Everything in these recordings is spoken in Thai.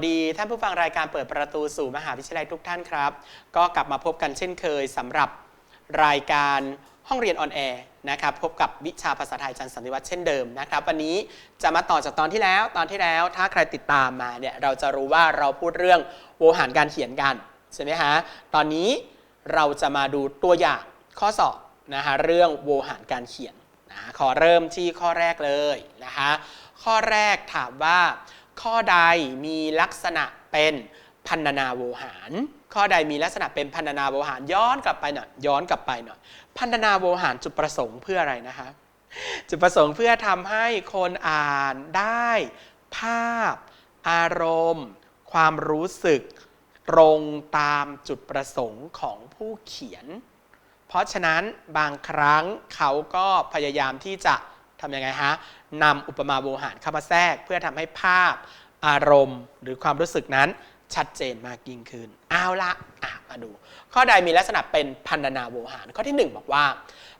สดีท่านผู้ฟังรายการเปิดประตูสู่มหาวิทยาลัยทุกท่านครับ ก็กลับมาพบกันเช่นเคยสำหรับรายการห้องเรียนออนแอร์นะครับพบกับวิชาภาษาไทยจันสันติวัฒน์เช่นเดิมนะครับวันนี้จะมาต่อจากตอนที่แล้ว ตอนที่แล้วถ้าใครติดตามมาเนี่ยเราจะรู้ว่าเราพูดเรื่องโวหารการเขียนกันใช่ไหมฮะตอนนี้เราจะมาดูตัวอย่างข้อสอบนะฮะเรื่องโวหารการเขียนนะขอเริ่มที่ข้อแรกเลยนะคะข้อแรกถามว่า ข้อใดมีลักษณะเป็นพันนาโวหาร ข้อใดมีลักษณะเป็นพันนาโวหารย้อนกลับไปหน่อยย้อนกลับไปหน่อยพันนาโวหารจุดประสงค์เพื่ออะไรนะคะ จุดประสงค์เพื่อทำให้คนอ่านได้ ภาพ อารมณ์ ความรู้สึก ตรงตามจุดประสงค์ของผู้เขียน เพราะฉะนั้นบางครั้งเขาก็พยายามที่จะทำยังไงฮะ นำอุปมาโวหารเข้ามาแทรก เพื่อทำให้ภาพอารมณ์ หรือความรู้สึกนั้นชัดเจนมากยิ่งขึ้นเอาละอะมาดู ข้อใดมีลักษณะเป็นพันนาโวหาร ข้อที่ 1 บอกว่า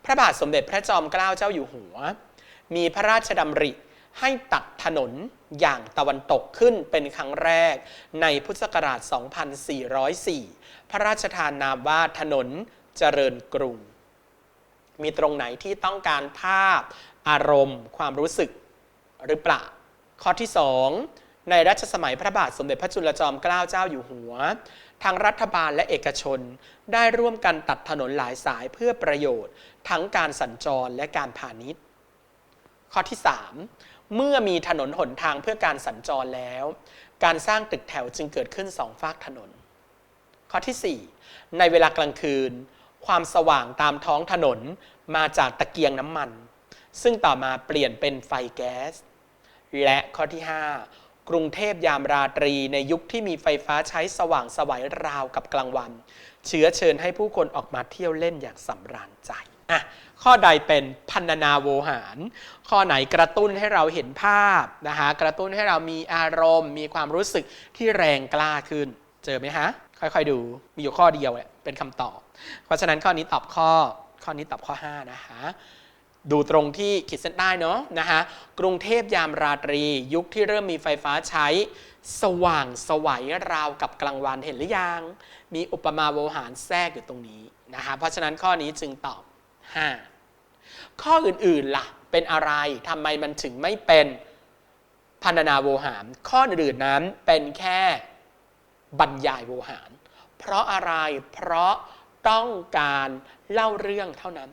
พระบาทสมเด็จพระจอมเกล้าเจ้าอยู่หัว มีพระราชดำริให้ตัดถนนอย่างตะวันตกขึ้นเป็นครั้งแรก ในพุทธศักราช 2404 พระราชทานนามว่าถนนเจริญกรุง มีตรงไหนที่ต้องการภาพ อารมณ์ ความรู้สึกหรือเปล่า ข้อที่ 2 ในรัชสมัยพระบาทสมเด็จพระจุลจอมเกล้าเจ้าอยู่หัว ทางรัฐบาลและเอกชนได้ร่วมกันตัดถนนหลายสายเพื่อประโยชน์ ทั้งการสัญจรและการพาณิชย์ ข้อที่ 3 เมื่อมีถนนหนทางเพื่อการสัญจรแล้ว การสร้างตึกแถวจึงเกิดขึ้นสองฝากถนน ข้อที่ 4 ในเวลากลางคืน ความสว่างตามท้องถนนมาจากตะเกียงน้ำมัน ซึ่งต่อมาเปลี่ยนเป็นไฟแก๊ส และข้อที่ 5 กรุงเทพยามราตรีในยุคที่มีไฟฟ้าใช้สว่างสวัยราวกับกลางวัน เชื้อเชิญให้ผู้คนออกมาเที่ยวเล่นอย่างสำราญใจอะข้อใดเป็นพันนาโวหาร ข้อไหนกระตุ้นให้เราเห็นภาพนะคะกระตุ้นให้เรามีอารมณ์ มีความรู้สึกที่แรงกล้าขึ้น เจอไหมฮะ ค่อยๆดู มีอยู่ข้อเดียวแหละเป็นคำตอบ เพราะฉะนั้นข้อนี้ตอบข้อ ข้อนี้ตอบข้อ 5 นะคะ ดูตรงที่ขีดเส้นใต้เนาะนะคะกรุงเทพยามราตรี ยุคที่เริ่มมีไฟฟ้าใช้ สว่างสวัยราวกับกลางวันเห็นหรือยัง มีอุปมาโวหารแทรกอยู่ตรงนี้นะคะเพราะฉะนั้นข้อนี้จึงตอบ 5 ข้ออื่นๆล่ะ เป็นอะไรทำไมมันถึงไม่เป็นพันนาโวหาร ข้ออื่นๆนั้นเป็นแค่บรรยายโวหาร เพราะอะไรเพราะต้องการเล่าเรื่องเท่านั้น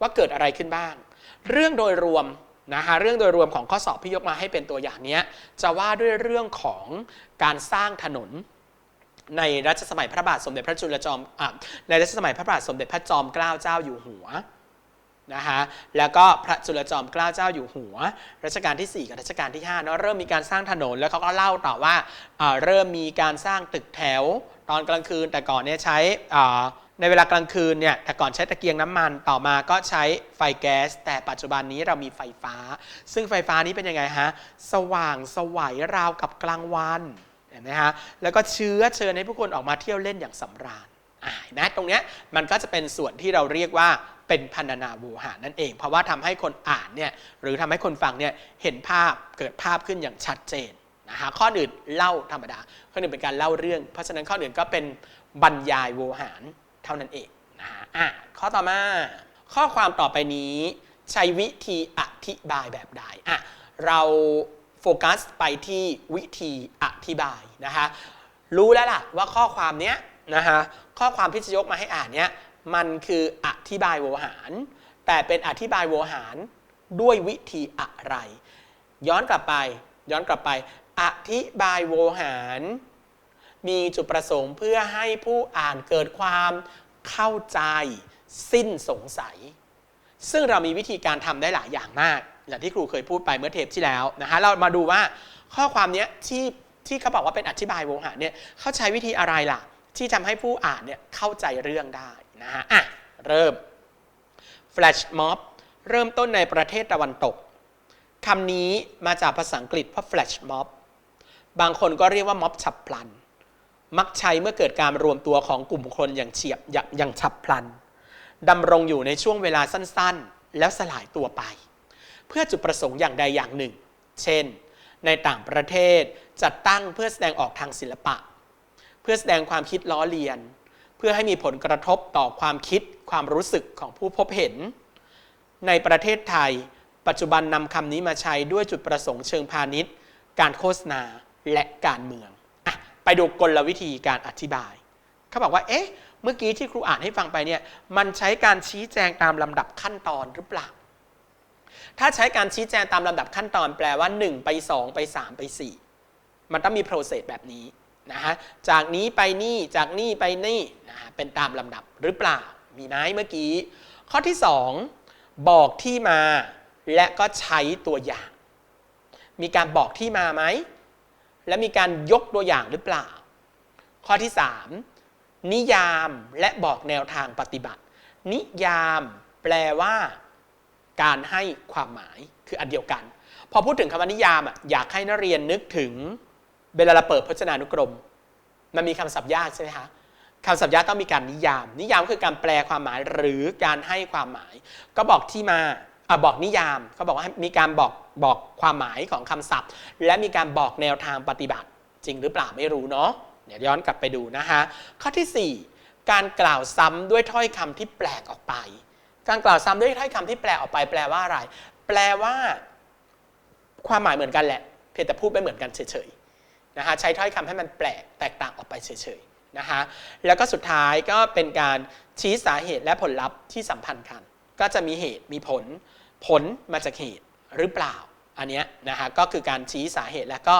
ว่าเกิดอะไรขึ้นบ้าง เรื่องโดยรวมนะคะเรื่องโดยรวมของข้อสอบที่ยกมาให้เป็นตัวอย่างนี้จะว่าด้วยเรื่องของการสร้างถนน ในรัชสมัยพระบาทสมเด็จพระจุลจอมอในรัชสมัยพระบาทสมเด็จพระจอมเกล้าเจ้าอยู่หัวนะคะแล้วก็พระจุลจอมเกล้าเจ้าอยู่หัว รัชกาลที่ 4 กับรัชกาลที่5เนาะเริ่มมีการสร้างถนนแล้วเขาก็เล่าต่อว่าเริ่มมีการสร้างตึกแถวตอนกลางคืนแต่ก่อนเนี่ยใช้ ในเวลากลางคืนเนี่ยแต่ก่อนใช้ตะเกียงน้ำมันต่อมาก็ใช้ไฟแก๊ส แต่ปัจจุบันนี้เรามีไฟฟ้า ซึ่งไฟฟ้านี้เป็นยังไงฮะสว่างสวัยราวกับกลางวันเห็นไหมฮะแล้วก็เชื้อเชิญให้ผู้คนออกมาเที่ยวเล่นอย่างสำราญอ่านะตรงเนี้ยมันก็จะเป็นส่วนที่เราเรียกว่าเป็นพันนาบูหานั่นเอง เพราะว่าทำให้คนอ่านเนี่ยหรือทำให้คนฟังเนี่ยเห็นภาพเกิดภาพขึ้นอย่างชัดเจนนะฮะข้ออื่นเล่าธรรมดา ข้อหนึ่งเป็นการเล่าเรื่อง เพราะฉะนั้นข้ออื่นก็เป็นบรรยายโวหาร เท่านั้นเองนะฮะอะข้อต่อมา ข้อความต่อไปนี้ใช้วิธีอธิบายแบบใดอะเราโฟกัสไปที่วิธีอธิบายนะคะรู้แล้วล่ะว่าข้อความเนี้ยนะคะข้อความที่จะยกมาให้อ่านเนี้ยมันคืออธิบายโวหาร แต่เป็นอธิบายโวหารด้วยวิธีอะไร ย้อนกลับไป ย้อนกลับไป อธิบายโวหาร มีจุดประสงค์เพื่อให้ผู้อ่านเกิดความเข้าใจสิ้นสงสัย ซึ่งเรามีวิธีการทำได้หลายอย่างมาก อย่างที่ครูเคยพูดไปเมื่อเทปที่แล้วนะคะเรามาดูว่าข้อความนี้ที่ที่เขาบอกว่าเป็นอธิบายโวหารเนี่ยเขาใช้วิธีอะไรล่ะ ที่ทำให้ผู้อ่านเนี่ยเข้าใจเรื่องได้นะฮะอะเริ่ม flash mob เริ่มต้นในประเทศตะวันตกคำนี้มาจากภาษาอังกฤษว่า flash mob บางคนก็เรียกว่าม็อบฉับพลัน มักใช้เมื่อเกิดการรวมตัวของกลุ่มคนอย่างเฉียบอย่างฉับพลันดำรงอยู่ในช่วงเวลาสั้นๆ แล้วสลายตัวไป เพื่อจุดประสงค์อย่างใดอย่างหนึ่ง เช่น ในต่างประเทศจัดตั้งเพื่อแสดงออกทางศิลปะ เพื่อแสดงความคิดล้อเลียน เพื่อให้มีผลกระทบต่อความคิดความรู้สึกของผู้พบเห็น ในประเทศไทย ปัจจุบันนำคำนี้มาใช้ด้วยจุดประสงค์เชิงพาณิชย์ การโฆษณาและการเมือง ดูกลวิธีการอธิบาย เขาบอกว่า เอ๊ะ เมื่อกี้ที่ครูอ่านให้ฟังไปเนี่ย มันใช้การชี้แจงตามลำดับขั้นตอนหรือเปล่า ถ้าใช้การชี้แจงตามลำดับขั้นตอนแปลว่า 1 ไป 2 ไป 3 ไป 4 มันต้องมีโปรเซสแบบนี้นะฮะ จากนี้ไปนี่ จากนี่ไปนี่นะฮะ เป็นตามลำดับหรือเปล่า มีไหมเมื่อกี้ ข้อที่ 2 บอกที่มาและก็ใช้ตัวอย่าง มีการบอกที่มาไหม และมีการยกตัวอย่างหรือเปล่า ข้อที่ 3 นิยามและบอกแนวทางปฏิบัติ นิยามแปลว่า การให้ความหมายคืออันเดียวกัน พอพูดถึงคำว่านิยามอะอยากให้นักเรียนนึกถึงเวลาเราเปิดพจนานุกรม มันมีคำศัพท์ยากใช่ไหมคะคำศัพท์ยากต้องมีการนิยาม นิยามคือการแปลความหมายหรือการให้ความหมาย ก็บอกที่มาอะบอกนิยาม ก็บอกว่ามีการบอก บอกความหมายของคำศัพท์ และมีการบอกแนวทางปฏิบัติ จริงหรือเปล่าไม่รู้เนาะเดี๋ยวย้อนกลับไปดูนะคะ ข้อทีสี่4 การกล่าวซ้ำด้วยถ้อยคำที่แปลกออกไป การกล่าวซ้ำด้วยถ้อยคำที่แปลออกไป แปลว่าอะไร แปลว่า ความหมายเหมือนกันแหละ เพียงแต่พูดไม่เหมือนกันเฉยๆนะคะใช้ถ้อยคำให้มันแปลกแตกต่างออกไปเฉยๆนะคะแล้วก็สุดท้ายก็เป็นการชี้สาเหตุและผลลัพธ์ที่สัมพันธ์กัน ก็จะมีเหตุมีผล ผลมาจากเหตุหรือเปล่า อันนี้นะคะก็คือการชี้สาเหตุและก็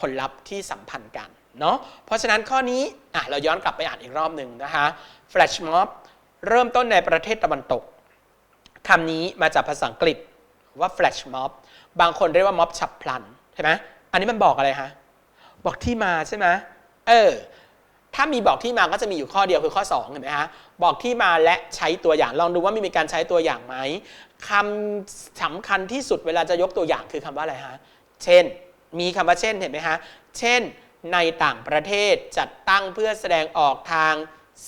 ผลลัพธ์ที่สัมพันธ์กันเนาะเพราะฉะนั้นข้อนี้อะเราย้อนกลับไปอ่านอีกรอบหนึ่งนะคะ flash mob เริ่มต้นในประเทศตะวันตกคำนี้มาจากภาษาอังกฤษว่า flash mob บางคนเรียกว่าม็อบฉับพลันใช่ไหมอันนี้มันบอกอะไรคะบอกที่มาใช่ไหมเออ ถ้ามีบอกที่มาก็จะมีอยู่ข้อเดียวคือข้อ2เห็นไหมฮะบอกที่มาและใช้ตัวอย่างลองดูว่ามีการใช้ตัวอย่างไหมคำสำคัญที่สุดเวลาจะยกตัวอย่างคือคำว่าอะไรฮะเช่น มีคำว่าเช่นเห็นไหมฮะเช่น ในต่างประเทศจัดตั้งเพื่อแสดงออกทาง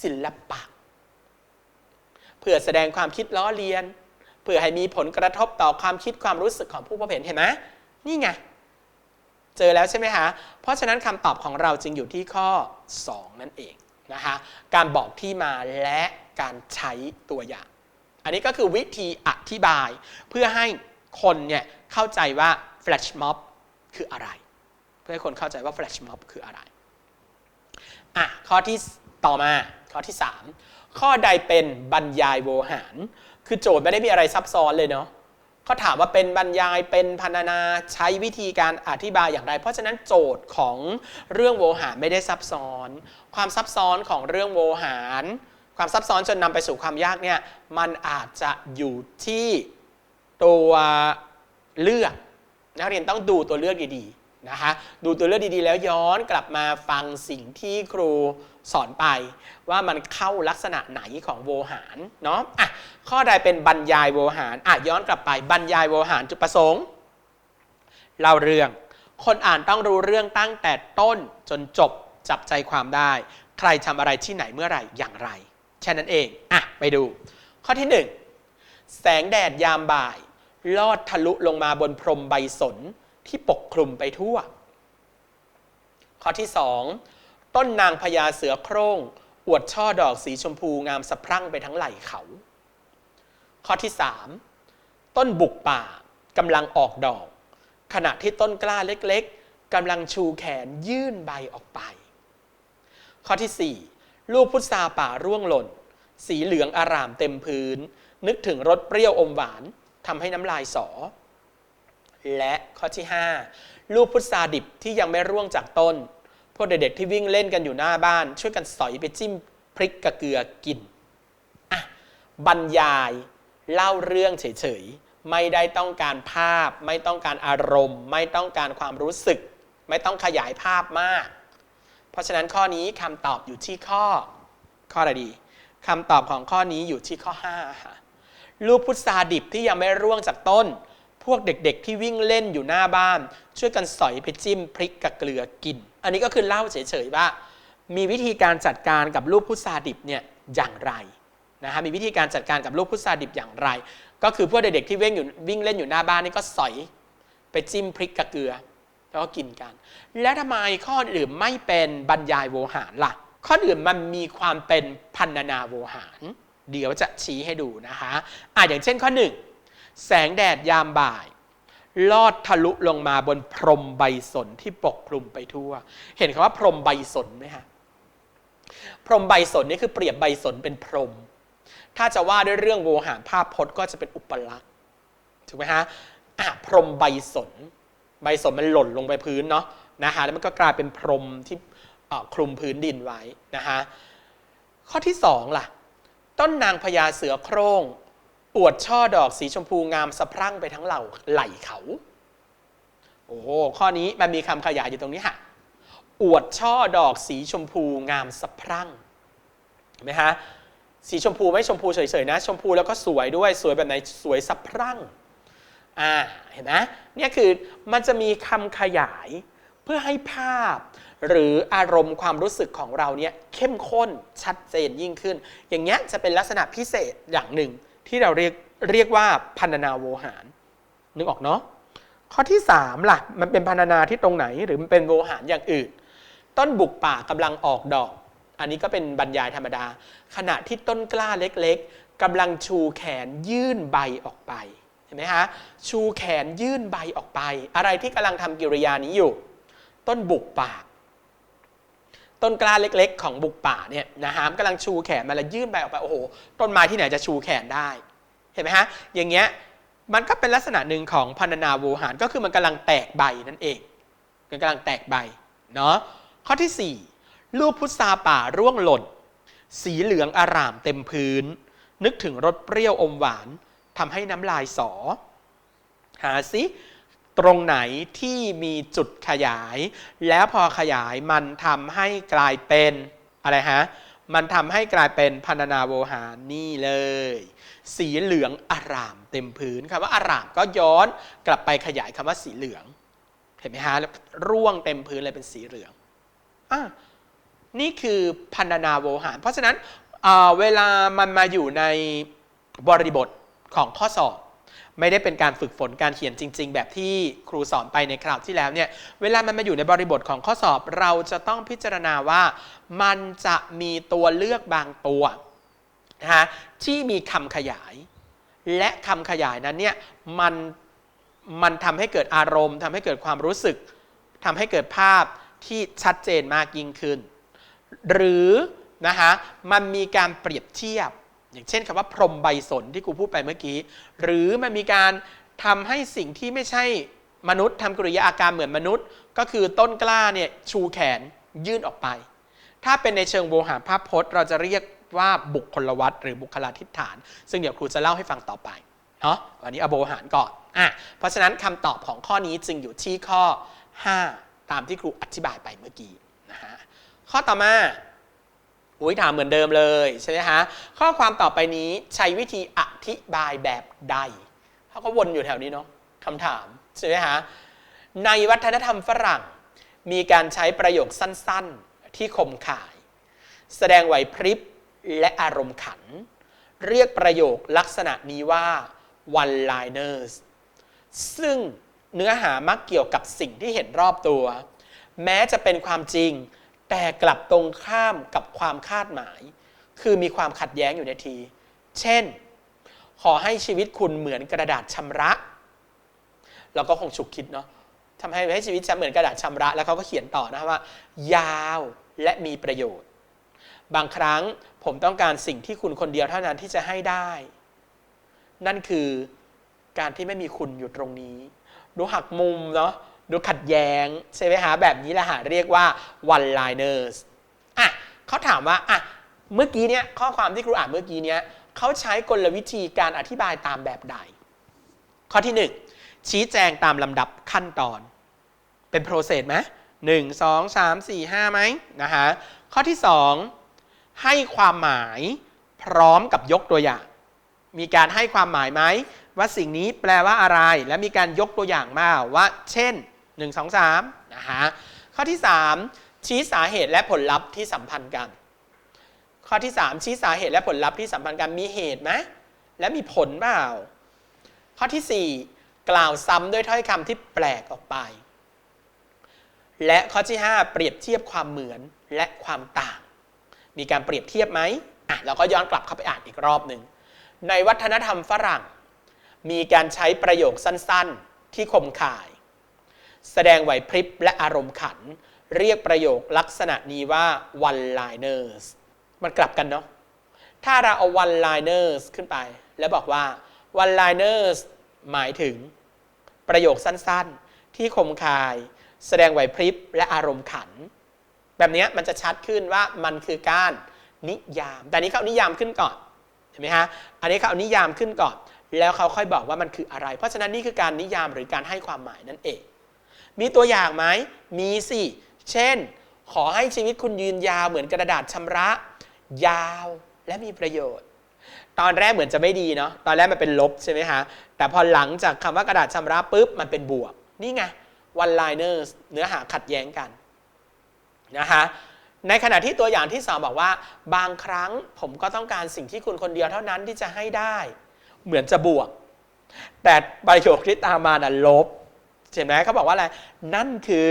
ศิลปะ เพื่อแสดงความคิดล้อเลียน เพื่อให้มีผลกระทบต่อความคิดความรู้สึกของผู้พบเห็นเห็นไหมนี่ไง เจอแล้วใช่ไหมคะเพราะฉะนั้นคำตอบของเราจึงอยู่ที่ข้อ 2 นั่นเองนะคะการบอกที่มาและการใช้ตัวอย่าง อันนี้ก็คือวิธีอธิบาย เพื่อให้คนเนี่ยเข้าใจว่า flash mob คืออะไร เพื่อให้คนเข้าใจว่า flash mob คืออะไรอะข้อที่ต่อมาข้อที่ 3 ข้อใดเป็นบรรยายโวหาร คือโจทย์ไม่ได้มีอะไรซับซ้อนเลยเนาะ เขาถามว่าเป็นบรรยายเป็นพรรณนาใช้วิธีการอธิบายอย่างไร เพราะฉะนั้นโจทย์ของเรื่องโวหารไม่ได้ซับซ้อน ความซับซ้อนของเรื่องโวหาร ความซับซ้อนจนนำไปสู่ความยากเนี่ยมันอาจจะอยู่ที่ตัวเลือก นักเรียนต้องดูตัวเลือกดี นะคะดูตัวเลือกดีๆ แล้วย้อนกลับมาฟังสิ่งที่ครูสอนไป ว่ามันเข้าลักษณะไหนของโวหารเนาะอะข้อใดเป็นบรรยายโวหารอะย้อนกลับไปบรรยายโวหารจุดประสงค์เล่าเรื่อง คนอ่านต้องรู้เรื่องตั้งแต่ต้นจนจบจับใจความได้ ใครทำอะไรที่ไหนเมื่อไหร่อย่างไรแค่นั้นเองอะไปดู ข้อที่หนึ่งแสงแดดยามบ่าย ลอดทะลุลงมาบนพรมใบสน ที่ปกคลุมไปทั่ว ข้อที่สองต้นนางพญาเสือโคร่งอวดช่อดอกสีชมพูงามสะพรั่งไปทั้งไหล่เขา ข้อที่สามต้นบุกป่ากำลังออกดอก ขณะที่ต้นกล้าเล็กๆกำลังชูแขนยื่นใบออกไป ข้อที่สี่ลูกพุทราป่าร่วงหล่น สีเหลืองอารามเต็มพื้น นึกถึงรสเปรี้ยวอมหวานทำให้น้ำลายสอ และข้อที่ 5 ลูกพุทราดิบที่ยังไม่ร่วงจากต้น พวกเด็กๆที่วิ่งเล่นกันอยู่หน้าบ้าน ช่วยกันสอยไปจิ้มพริกกระเกลือกินอะบรรยายเล่าเรื่องเฉยๆ ไม่ได้ต้องการภาพ ไม่ต้องการอารมณ์ ไม่ต้องการความรู้สึก ไม่ต้องขยายภาพมาก เพราะฉะนั้นข้อนี้คำตอบอยู่ที่ข้อ ข้ออะไรดีคำตอบของข้อนี้อยู่ที่ข้อ5ค่ะลูกพุทราดิบที่ยังไม่ร่วงจากต้น พวกเด็กๆ ที่วิ่งเล่นอยู่หน้าบ้าน ช่วยกันสอยไปจิ้มพริกกับเกลือกิน อันนี้ก็คือเล่าเฉยๆว่า มีวิธีการจัดการกับลูกพุทราดิบเนี่ยอย่างไรนะฮะมีวิธีการจัดการกับลูกพุทราดิบอย่างไร ก็คือพวกเด็กๆที่วิ่งอยู่วิ่งเล่นอยู่หน้าบ้านนี่ก็สอยไปจิ้มพริกกับเกลือ แล้วก็กินกัน แล้วทำไมข้ออื่นไม่เป็นบรรยายโวหารล่ะ ข้ออื่นมันมีความเป็นพันนาโวหาร เดี๋ยวจะชี้ให้ดูนะคะอะอย่างเช่นข้อหนึ่ง แสงแดดยามบ่าย ลอดทะลุลงมาบนพรมใบสนที่ปกคลุมไปทั่ว เห็นคำว่าพรมใบสนไหมคะพรมใบสนนี่คือเปรียบใบสนเป็นพรม ถ้าจะว่าด้วยเรื่องโวหารภาพพจน์ก็จะเป็นอุปลักษณ์ถูกไหมฮะอะพรมใบสน ใบสนมันหล่นลงไปพื้นเนาะนะคะแล้วมันก็กลายเป็นพรมที่คลุมพื้นดินไว้นะคะข้อที่สองล่ะ ต้นนางพญาเสือโคร่ง อวดช่อดอกสีชมพูงามสะพรั่งไปทั้งเหล่าไหล่เขา โอ้โหข้อนี้มันมีคำขยายอยู่ตรงนี้ค่ะอวดช่อดอกสีชมพูงามสะพรั่งเห็นไหมฮะสีชมพูไม่ชมพูเฉยๆนะ ชมพูแล้วก็สวยด้วยสวยแบบไหนสวยสะพรั่งอ่าเห็นไหมเนี่ยคือมันจะมีคำขยายเพื่อให้ภาพ หรืออารมณ์ความรู้สึกของเราเนี่ยเข้มข้นชัดเจนยิ่งขึ้น อย่างเงี้ยจะเป็นลักษณะพิเศษอย่างหนึ่ง ที่เราเรียกเรียกว่าพันนาโวหาร นึกออกเนาะข้อที่3ล่ะมันเป็นพันนาที่ตรงไหนหรือมันเป็นโวหารอย่างอื่น ต้นบุกป่ากำลังออกดอก อันนี้ก็เป็นบรรยายธรรมดา ขณะที่ต้นกล้าเล็กๆกำลังชูแขนยื่นใบออกไปเห็นไหมฮะชูแขนยื่นใบออกไป อะไรที่กำลังทำกิริยานี้อยู่ ต้นบุกป่า ต้นกล้าเล็ก ๆ ของบุกป่าเนี่ยนะฮะกำลังชูแขนมาแล้วยื่นใบออกไปโอ้โหต้นไม้ที่ไหนจะชูแขนได้ เห็นไหมฮะอย่างเงี้ยมันก็เป็นลักษณะหนึ่งของพันนาโวหารก็คือมันกำลังแตกใบนั่นเองมันกำลังแตกใบเนาะข้อที่ 4 ลูกพุทราป่าร่วงหล่น สีเหลืองอารามเต็มพื้น นึกถึงรสเปรี้ยวอมหวานทำให้น้ำลายสอ หาสิ ตรงไหนที่มีจุดขยาย แล้วพอขยายมันทำให้กลายเป็นอะไรฮะมันทำให้กลายเป็นพันนาโวหารนี่เลย สีเหลืองอารามเต็มพื้นคำว่าอารามก็ย้อนกลับไปขยายคำว่าสีเหลือง เห็นไหมฮะแล้วร่วงเต็มพื้นเลยเป็นสีเหลืองอะนี่คือพันนาโวหาร เพราะฉะนั้นเอ่อเวลามันมาอยู่ในบริบทของข้อสอบ ไม่ได้เป็นการฝึกฝนการเขียนจริง ๆ แบบที่ครูสอนไปในคราวที่แล้วเนี่ย เวลามันมาอยู่ในบริบทของข้อสอบ เราจะต้องพิจารณาว่า มันจะมีตัวเลือกบางตัวนะฮะที่มีคำขยาย และคำขยายนั้นเนี่ยมันมันทำให้เกิดอารมณ์ทำให้เกิดความรู้สึกทำให้เกิดภาพที่ชัดเจนมากยิ่งขึ้น หรือนะคะมันมีการเปรียบเทียบ อย่างเช่นคำว่าพรมใบสนที่ครูพูดไปเมื่อกี้ หรือมันมีการทำให้สิ่งที่ไม่ใช่มนุษย์ทำกริยาอาการเหมือนมนุษย์ ก็คือต้นกล้าเนี่ยชูแขนยื่นออกไป ถ้าเป็นในเชิงโวหารภาพพจน์ เราจะเรียกว่าบุคคลวัตหรือบุคลาธิฐาน ซึ่งเดี๋ยวครูจะเล่าให้ฟังต่อไปเนาะวันนี้เอาโวหารก่อนอะเพราะฉะนั้นคำตอบของข้อนี้จึงอยู่ที่ข้อ 5 ตามที่ครูอธิบายไปเมื่อกี้นะฮะข้อต่อมา อุ้ยถามเหมือนเดิมเลยใช่ไหมฮะข้อความต่อไปนี้ใช้วิธีอธิบายแบบใดเขาก็วนอยู่แถวนี้เนาะคำถามใช่ไหมฮะในวัฒนธรรมฝรั่ง มีการใช้ประโยคสั้นๆ ที่คมข่าย แสดงไหวพริบและอารมณ์ขัน เรียกประโยคลักษณะนี้ว่า one liners ซึ่งเนื้อหามักเกี่ยวกับสิ่งที่เห็นรอบตัว แม้จะเป็นความจริง แต่กลับตรงข้ามกับความคาดหมาย คือมีความขัดแย้งอยู่ในที เช่น ขอให้ชีวิตคุณเหมือนกระดาษชำระ เราก็คงฉุกคิดเนาะทำให้ให้ชีวิตฉันเหมือนกระดาษชำระ แล้วเขาก็เขียนต่อนะว่า ยาวและมีประโยชน์ บางครั้งผมต้องการสิ่งที่คุณคนเดียวเท่านั้นที่จะให้ได้ นั่นคือการที่ไม่มีคุณอยู่ตรงนี้ ดูหักมุมเนาะ ดูขัดแย้งใช่ไหมฮะแบบนี้แหละฮะเรียกว่า one liners อะเขาถามว่าอะเมื่อกี้เนี้ยข้อความที่ครูอ่านเมื่อกี้เนี้ยเขาใช้กลวิธีการอธิบายตามแบบใด ข้อที่หนึ่งชี้แจงตามลำดับขั้นตอน เป็นโปรเซสไหมหนึ่งสองสามสี่ห้าไหมนะฮะข้อที่สองให้ความหมายพร้อมกับยกตัวอย่าง มีการให้ความหมายไหมว่าสิ่งนี้แปลว่าอะไร และมีการยกตัวอย่างมาว่า เช่น 1 2 3นะฮะข้อที่ 3 ชี้สาเหตุและผลลัพธ์ที่สัมพันธ์กัน ข้อที่ 3 ชี้สาเหตุและผลลัพธ์ที่สัมพันธ์กันมีเหตุไหมและมีผลเปล่า ข้อที่ 4 กล่าวซ้ำด้วยถ้อยคำที่แปลกออกไป และข้อที่ 5 เปรียบเทียบความเหมือนและความต่าง มีการเปรียบเทียบไหมอะเราก็ย้อนกลับเข้าไปอ่านอีกรอบหนึ่งในวัฒนธรรมฝรั่ง มีการใช้ประโยคสั้นๆ ที่คมข่าย แสดงไหวพริบและอารมณ์ขัน เรียกประโยคลักษณะนี้ว่า one liners มันกลับกันเนาะถ้าเราเอา one liners ขึ้นไป แล้วบอกว่า one liners หมายถึง ประโยคสั้นๆ ที่คมคาย แสดงไหวพริบและอารมณ์ขัน แบบนี้มันจะชัดขึ้นว่ามันคือการนิยาม แต่นี้เขาเอานิยามขึ้นก่อนเห็นไหมฮะอันนี้เขาเอานิยามขึ้นก่อน แล้วเขาค่อยบอกว่ามันคืออะไร เพราะฉะนั้นนี่คือการนิยามหรือการให้ความหมายนั่นเอง มีตัวอย่างไหมมีสิ เช่น ขอให้ชีวิตคุณยืนยาวเหมือนกระดาษชำระ ยาวและมีประโยชน์ ตอนแรกเหมือนจะไม่ดีเนาะตอนแรกมันเป็นลบใช่ไหมฮะแต่พอหลังจากคำว่ากระดาษชำระปุ๊บมันเป็นบวก นี่ไง one liners เนื้อหาขัดแย้งกันนะคะในขณะที่ตัวอย่างที่สองบอกว่า บางครั้งผมก็ต้องการสิ่งที่คุณคนเดียวเท่านั้นที่จะให้ได้ เหมือนจะบวก แต่ประโยคที่ตามมาน่ะลบ เห็นไหมเขาบอกว่าอะไร นั่นคือ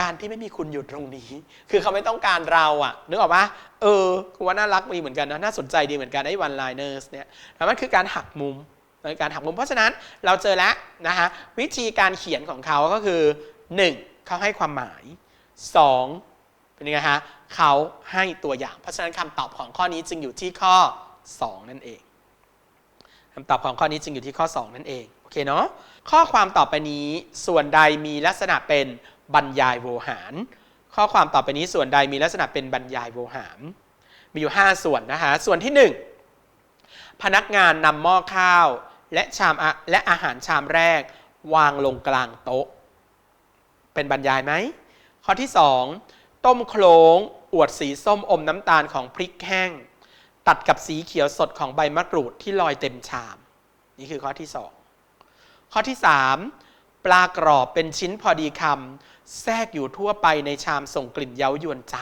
การที่ไม่มีคุณอยู่ตรงนี้ คือเขาไม่ต้องการเราอะนึกออกปะเออกูว่าน่ารักดีเหมือนกันนะ น่าสนใจดีเหมือนกันไอ้ one liners เนี่ยแล้วมันคือการหักมุมเป็นการหักมุม เพราะฉะนั้นเราเจอแล้วนะคะวิธีการเขียนของเขาก็คือ 1. เขาให้ความหมาย 2. เป็นยังไงฮะเขาให้ตัวอย่าง เพราะฉะนั้นคำตอบของข้อนี้จึงอยู่ที่ข้อ 2 นั่นเองคำตอบของข้อนี้จึงอยู่ที่ข้อ 2 นั่นเอง เคเนาะข้อความต่อไปนี้ส่วนใดมีลักษณะเป็นบรรยายโวหาร ข้อความต่อไปนี้ส่วนใดมีลักษณะเป็นบรรยายโวหาร มีอยู่ 5 ส่วนนะคะ ส่วนที่ 1 พนักงานนำหม้อข้าวและชามและอาหารชามแรก วางลงกลางโต๊ะ เป็นบรรยายไหม ข้อที่ 2 ต้มโคลงอวดสีส้มอมน้ำตาลของพริกแห้ง ตัดกับสีเขียวสดของใบมะกรูดที่ลอยเต็มชาม นี่คือข้อที่ 2 ข้อที่ 3 ปลากรอบเป็นชิ้นพอดีคำแทรกอยู่ทั่วไปในชามส่งกลิ่นเย้ายวนใจ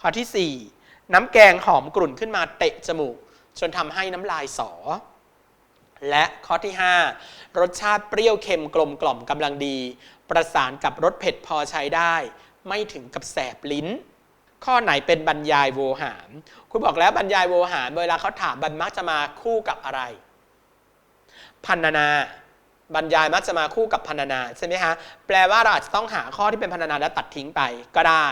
ข้อที่ 4 น้ำแกงหอมกลุ่นขึ้นมาเตะจมูก จนทำให้น้ำลายสอ และข้อที่ 5 รสชาติเปรี้ยวเค็มกลมกล่อมกำลังดี ประสานกับรสเผ็ดพอใช้ได้ ไม่ถึงกับแสบลิ้นข้อไหนเป็นบรรยายโวหาร คุณบอกแล้วบรรยายโวหาร เวลาเขาถามบรรมักจะมาคู่กับอะไร พันนานา บรรยายมักจะมาคู่กับพันนานาใช่ไหมฮะแปลว่าเราอาจจะต้องหาข้อที่เป็นพันนานาแล้วตัดทิ้งไปก็ได้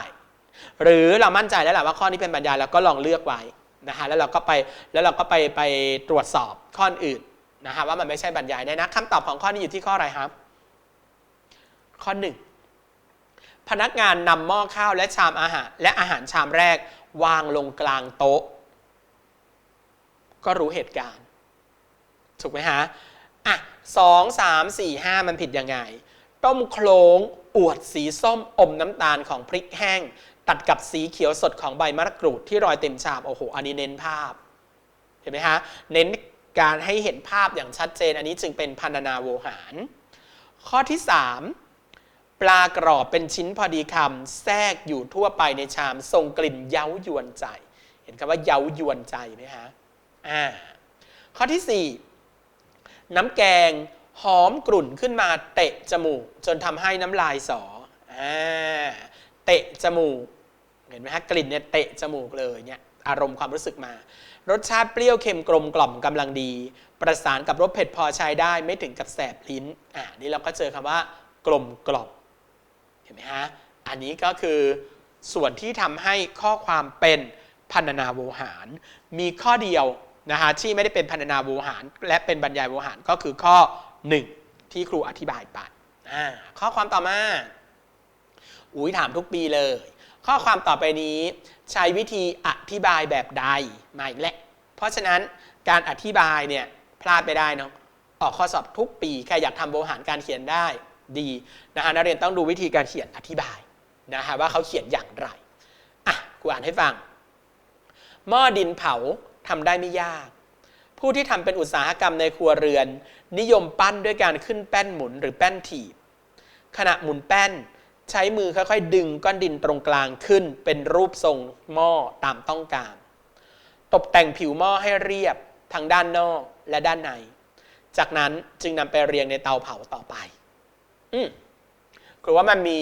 หรือเรามั่นใจแล้วแหละว่าข้อนี้เป็นบรรยายแล้วก็ลองเลือกไว้นะคะแล้วเราก็ไปแล้วเราก็ไปไปตรวจสอบข้ออื่นนะคะว่ามันไม่ใช่บรรยายได้นะคำตอบของข้อนี้อยู่ที่ข้ออะไรครับ ข้อหนึ่งพนักงานนำหม้อข้าวและชามอาหาร และอาหารชามแรก วางลงกลางโต๊ะ ก็รู้เหตุการณ์ ถูกไหมฮะอะ สองสามสี่ห้ามันผิดยังไง ต้มโคลงอวดสีส้มอมน้ำตาลของพริกแห้ง ตัดกับสีเขียวสดของใบมะกรูดที่รอยเต็มชามโอ้โห อันนี้เน้นภาพ เห็นไหมฮะ เน้นการให้เห็นภาพอย่างชัดเจน อันนี้จึงเป็นพันนาโวหาร ข้อที่ 3 ปลากรอบเป็นชิ้นพอดีคำแทรกอยู่ทั่วไปในชามส่งกลิ่นเย้ายวนใจ เห็นคำว่าเย้ายวนใจไหมฮะอ่าข้อที่ 4 น้ำแกงหอมกลุ่นขึ้นมาเตะจมูก จนทำให้น้ำลายสออ่าเตะจมูก เห็นไหมฮะกลิ่นเนี่ยเตะจมูกเลยเนี่ยอารมณ์ความรู้สึกมา รสชาติเปรี้ยวเค็มกลมกล่อมกำลังดี ประสานกับรสเผ็ดพอใช้ได้ไม่ถึงกับแสบลิ้นอ่านี่เราก็เจอคำว่ากลมกล่อมเห็นไหมฮะอันนี้ก็คือส่วนที่ทำให้ข้อความเป็นพันนานาโวหาร มีข้อเดียว นะฮะที่ไม่ได้เป็นพันนานาโวหาร และเป็นบรรยายโวหารก็คือข้อ 1 ที่ครูอธิบายไปอ่าข้อความต่อมา อุ้ยถามทุกปีเลย ข้อความต่อไปนี้ใช้วิธีอธิบายแบบใดมาอีกแล้วเพราะฉะนั้นการอธิบายเนี่ยพลาดไปได้เนาะออกข้อสอบทุกปีใครอยากทำโวหารการเขียนได้ดีนะฮะนักเรียนต้องดูวิธีการเขียนอธิบายนะฮะว่าเขาเขียนอย่างไรอะกูอ่านให้ฟังหม้อดินเผา ทำได้ไม่ยาก ผู้ที่ทำเป็นอุตสาหกรรมในครัวเรือน นิยมปั้นด้วยการขึ้นแป้นหมุนหรือแป้นถีบ ขณะหมุนแป้น ใช้มือค่อยๆ ดึงก้อนดินตรงกลางขึ้น เป็นรูปทรงหม้อตามต้องการ ตกแต่งผิวหม้อให้เรียบทั้งด้านนอกและด้านใน จากนั้นจึงนำไปเรียงในเตาเผาต่อไป อืมคือว่ามันมี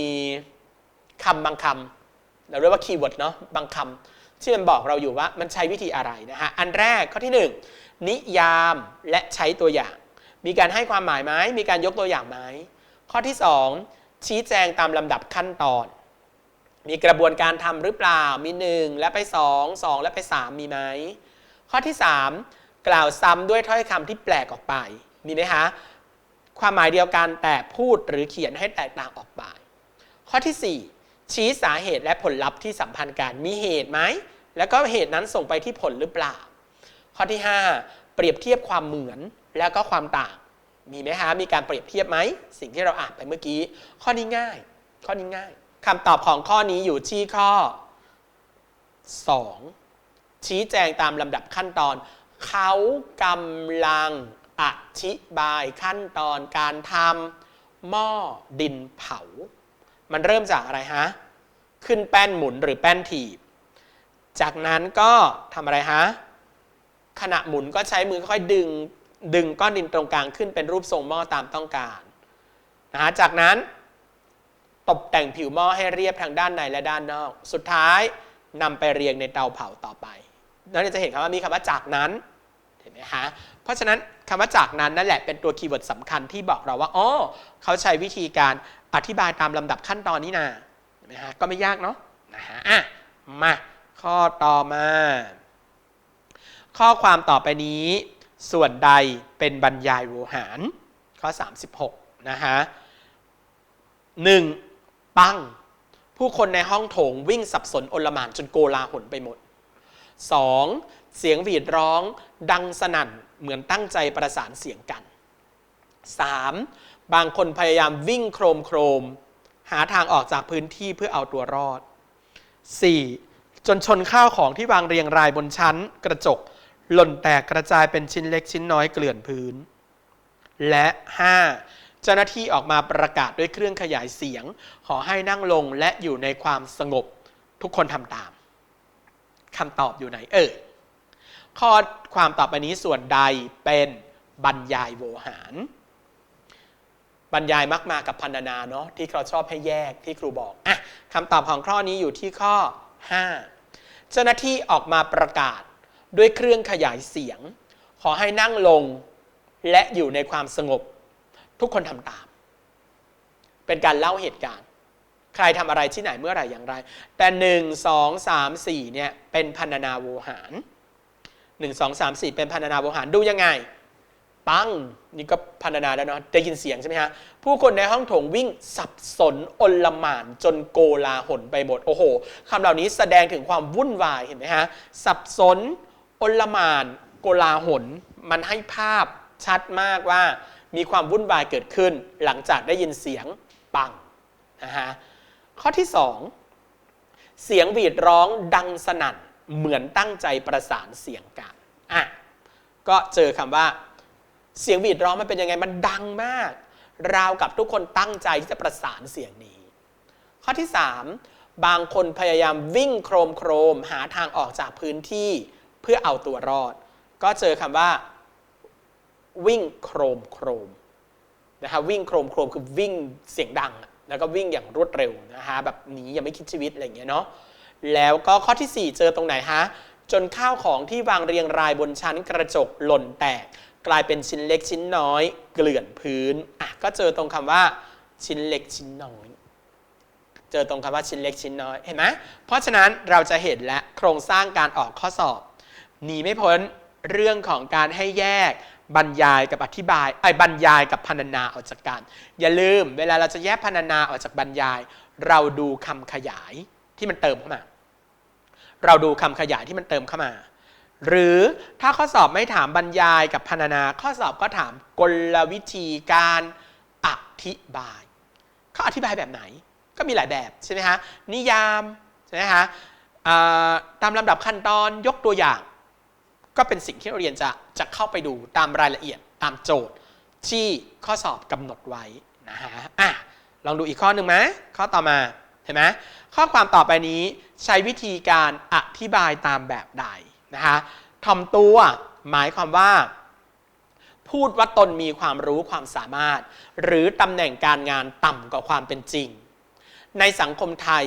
คำบางคำเราเรียกว่าคีย์เวิร์ดเนาะบางคำ ที่มันบอกเราอยู่ว่ามันใช้วิธีอะไรนะฮะ อันแรกข้อที่หนึ่งนิยามและใช้ตัวอย่าง มีการให้ความหมายไหมมีการยกตัวอย่างไหมข้อที่สองชี้แจงตามลำดับขั้นตอน มีกระบวนการทำหรือเปล่ามีหนึ่งและไปสองสองและไปสามมีไหมข้อที่สามกล่าวซ้ำด้วยถ้อยคำที่แปลกออกไป มีไหมคะความหมายเดียวกันแต่พูดหรือเขียนให้แตกต่างออกไป ข้อที่ 4 ชี้สาเหตุและผลลัพธ์ที่สัมพันธ์กันมีเหตุไหม แล้วก็เหตุนั้นส่งไปที่ผลหรือเปล่า ข้อที่ 5 เปรียบเทียบความเหมือนแล้วก็ความต่าง มีไหมคะมีการเปรียบเทียบไหม สิ่งที่เราอ่านไปเมื่อกี้ ข้อนี้ง่าย ข้อนี้ง่ายคำตอบของข้อนี้อยู่ที่ข้อ 2 ชี้แจงตามลำดับขั้นตอน เขากำลังอธิบายขั้นตอนการทำหม้อดินเผา มันเริ่มจากอะไรฮะ ขึ้นแป้นหมุนหรือแป้นถีบ จากนั้นก็ทำอะไรฮะ ขณะหมุนก็ใช้มือค่อยดึง ดึงก้อนดินตรงกลางขึ้นเป็นรูปทรงหม้อตามต้องการนะฮะจากนั้นตกแต่งผิวหม้อให้เรียบทางด้านในและด้านนอก สุดท้ายนำไปเรียงในเตาเผาต่อไปนั่นจะเห็นคำว่ามีคำว่าจากนั้นเห็นไหมฮะเพราะฉะนั้นคำว่าจากนั้นนั่นแหละเป็นตัวคีย์เวิร์ดสำคัญที่บอกเราว่าอ๋อเขาใช้วิธีการ อธิบายตามลำดับขั้นตอนนี้นะนไหมฮะก็ไม่ยากเนาะนะฮะอะมาข้อต่อมา ข้อความต่อไปนี้ ส่วนใดเป็นบรรยายโวหาร ข้อ 36 นะฮะหนึ่งปัง ผู้คนในห้องโถงวิ่งสับสนโอลหม่านจนโกลาหลไปหมด 2. เสียงหวีดร้องดังสนั่นเหมือนตั้งใจประสานเสียงกัน 3. บางคนพยายามวิ่งโครมโครม หาทางออกจากพื้นที่เพื่อเอาตัวรอด 4. จนชนข้าวของที่วางเรียงรายบนชั้น กระจก หล่นแตกกระจายเป็นชิ้นเล็กชิ้นน้อยเกลื่อนพื้น และ 5. เจ้าหน้าที่ออกมาประกาศด้วยเครื่องขยายเสียง ขอให้นั่งลงและอยู่ในความสงบ ทุกคนทำตามคำตอบอยู่ไหนเอ่ยข้อความตอบไปนี้ส่วนใดเป็นบรรยายโวหาร บรรยายมักมากับพันธนาเนาะที่เขาชอบให้แยกที่ครูบอกอะคำตอบของข้อนี้อยู่ที่ข้อ 5 เจ้าหน้าที่ออกมาประกาศด้วยเครื่องขยายเสียง ขอให้นั่งลงและอยู่ในความสงบ ทุกคนทำตาม เป็นการเล่าเหตุการณ์ ใครทำอะไรที่ไหนเมื่อไหร่อย่างไร แต่ 1 2 3 4เนี่ยเป็นพันนาโวหาร 1 2 3 4 เป็นพันนาโวหารดูยังไง ปัง นี่ก็พันนาแล้วเนาะได้ยินเสียงใช่ไหมฮะ ผู้คนในห้องโถงวิ่งสับสนอลหม่านจนโกลาหลไปหมด โอ้โหคำเหล่านี้แสดงถึงความวุ่นวายเห็นไหมฮะ สับสนอลหม่าน โกลาหล มันให้ภาพชัดมากว่ามีความวุ่นวายเกิดขึ้น หลังจากได้ยินเสียงปังนะฮะข้อที่ 2 เสียงหวีดร้องดังสนั่นเหมือนตั้งใจประสานเสียงกันอะก็เจอคำว่า เสียงหวีดร้องมันเป็นยังไงมันดังมาก ราวกับทุกคนตั้งใจที่จะประสานเสียงนี้ ข้อที่ 3 บางคนพยายามวิ่งโครมโครมหาทางออกจากพื้นที่เพื่อเอาตัวรอด ก็เจอคำว่า วิ่งโครมโครมนะฮะวิ่งโครมโครมคือวิ่งเสียงดัง แล้วก็วิ่งอย่างรวดเร็วนะฮะแบบหนียังไม่คิดชีวิตอะไรอย่างเงี้ยเนาะแล้วก็ข้อที่ 4 เจอตรงไหนฮะจนข้าวของที่วางเรียงรายบนชั้นกระจกหล่นแตก กลายเป็นชิ้นเล็กชิ้นน้อย เกลื่อนพื้นอะก็เจอตรงคำว่า ชิ้นเล็กชิ้นน้อย เจอตรงคำว่าชิ้นเล็กชิ้นน้อยเห็นไหมเพราะฉะนั้นเราจะเห็นและโครงสร้างการออกข้อสอบหนีไม่พ้นเรื่องของการให้แยกบรรยายกับอธิบายไอ้บรรยายกับพรรณนาออกจากกัน อย่าลืม เวลาเราจะแยกพรรณนาออกจากบรรยาย เราดูคำขยายที่มันเติมเข้ามา เราดูคำขยายที่มันเติมเข้ามา หรือถ้าข้อสอบไม่ถามบรรยายกับพรรณนา ข้อสอบก็ถามกลวิธีการอธิบาย เขาอธิบายแบบไหน ก็มีหลายแบบใช่ไหมฮะ นิยามใช่ไหมฮะตามลำดับขั้นตอนยกตัวอย่าง ก็เป็นสิ่งที่เราเรียนจะจะเข้าไปดูตามรายละเอียดตามโจทย์ ที่ข้อสอบกำหนดไว้นะฮะอะลองดูอีกข้อหนึ่งไหมข้อต่อมาเห็นไหมข้อความต่อไปนี้ใช้วิธีการอธิบายตามแบบใด นะฮะถ่อมตัวหมายความว่า พูดว่าตนมีความรู้ความสามารถ หรือตำแหน่งการงานต่ำกว่าความเป็นจริง ในสังคมไทย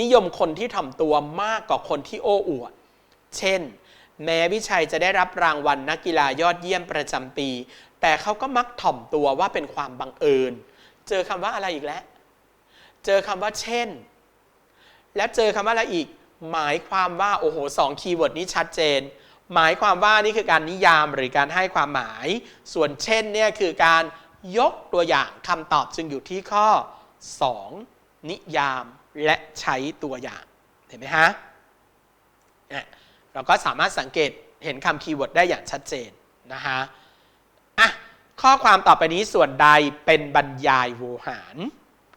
นิยมคนที่ถ่อมตัวมากกว่าคนที่โอ้อวด เช่น แม้วิชัยจะได้รับรางวัลนักกีฬายอดเยี่ยมประจำปี แต่เขาก็มักถ่อมตัวว่าเป็นความบังเอิญ เจอคำว่าอะไรอีกแล้ว เจอคำว่าเช่น แล้วเจอคำว่าอะไรอีก หมายความว่าโอ้โหสองคีย์เวิร์ดนี้ชัดเจน หมายความว่านี่คือการนิยามหรือการให้ความหมาย ส่วนเช่นเนี่ยคือการยกตัวอย่างคำตอบจึงอยู่ที่ข้อ 2 นิยามและใช้ตัวอย่าง เห็นไหมฮะเนี่ยเราก็สามารถสังเกตเห็นคำคีย์เวิร์ดได้อย่างชัดเจนนะฮะอะข้อความต่อไปนี้ส่วนใดเป็นบรรยายโวหาร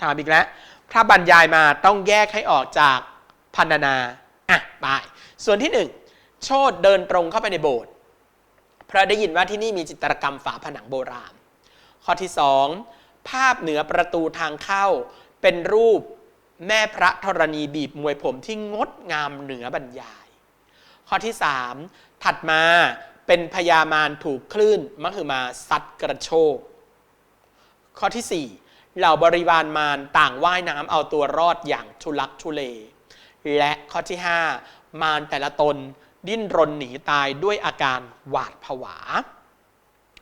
ถามอีกแล้ว ถ้าบรรยายมาต้องแยกให้ออกจาก พันนาอะไปส่วนที่หนึ่งโชดเดินตรงเข้าไปในโบสถ์เพราะได้ยินว่าที่นี่มีจิตรกรรมฝาผนังโบราณ ข้อที่สองภาพเหนือประตูทางเข้าเป็นรูปแม่พระธรณีบีบมวยผมที่งดงามเหนือบรรยาย ข้อที่3ถัดมาเป็นพญามารถูกคลื่นมหึมาซัดกระโชกข้อที่4เหล่าบริวารมารต่างว่ายน้ำเอาตัวรอดอย่างทุลักทุเล และข้อที่ 5 มารแต่ละตนดิ้นรนหนีตายด้วยอาการหวาดผวา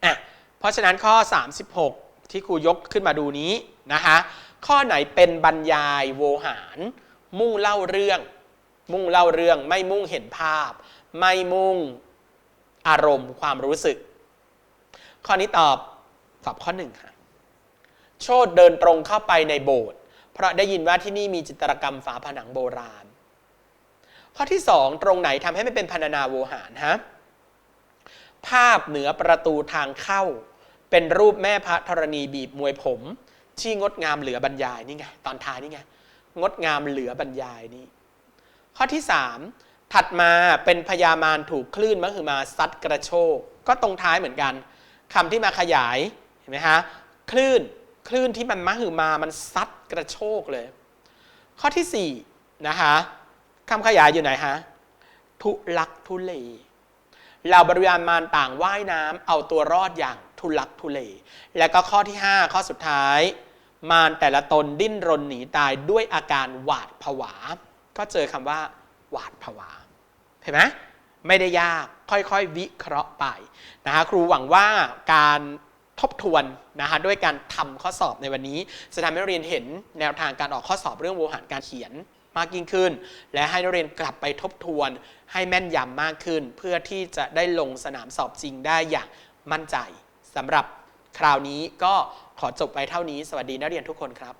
อะเพราะฉะนั้นข้อ 36 ที่ครูยกขึ้นมาดูนี้นะคะข้อไหนเป็นบรรยายโวหาร มุ่งเล่าเรื่อง มุ่งเล่าเรื่องไม่มุ่งเห็นภาพ ไม่มุ่งอารมณ์ความรู้สึก ข้อนี้ตอบตอบข้อหนึ่งค่ะโชดเดินตรงเข้าไปในโบสถ์เพราะได้ยินว่าที่นี่มีจิตรกรรมฝาผนังโบราณ ข้อที่สองตรงไหนทำให้ไม่เป็นพันนาโวหารฮะภาพเหนือประตูทางเข้า เป็นรูปแม่พระธรณีบีบมวยผม ที่งดงามเหลือบรรยายนี่ไงตอนท้ายนี่ไงงดงามเหลือบรรยายนี่ข้อที่ 3 ถัดมาเป็นพญามารถูกคลื่นมหึมาซัดกระโชกก็ตรงท้ายเหมือนกันคำที่มาขยายเห็นไหมฮะคลื่นคลื่นที่มันมหึมามันซัดกระโชกเลย ข้อที่4นะคะ คำขยายอยู่ไหนฮะ ทุลักทุเลเหล่าบริวารมารต่างว่ายน้ำเอาตัวรอดอย่างทุลักทุเล และก็ข้อที่ 5 ข้อสุดท้าย มารแต่ละตนดิ้นรนหนีตายด้วยอาการหวาดผวา ก็เจอคำว่า หวาดผวา เห็นไหมไม่ได้ยากค่อยๆ วิเคราะห์ไปนะคะครูหวังว่าการทบทวนนะคะด้วยการทำข้อสอบในวันนี้ จะทำให้เรียนเห็นแนวทางการออกข้อสอบเรื่องโวหารการเขียน มากยิ่งขึ้น และให้นักเรียนกลับไปทบทวนให้แม่นยำมากขึ้น เพื่อที่จะได้ลงสนามสอบจริงได้อย่างมั่นใจสำหรับคราวนี้ก็ขอจบไปเท่านี้ สวัสดีนักเรียนทุกคนครับ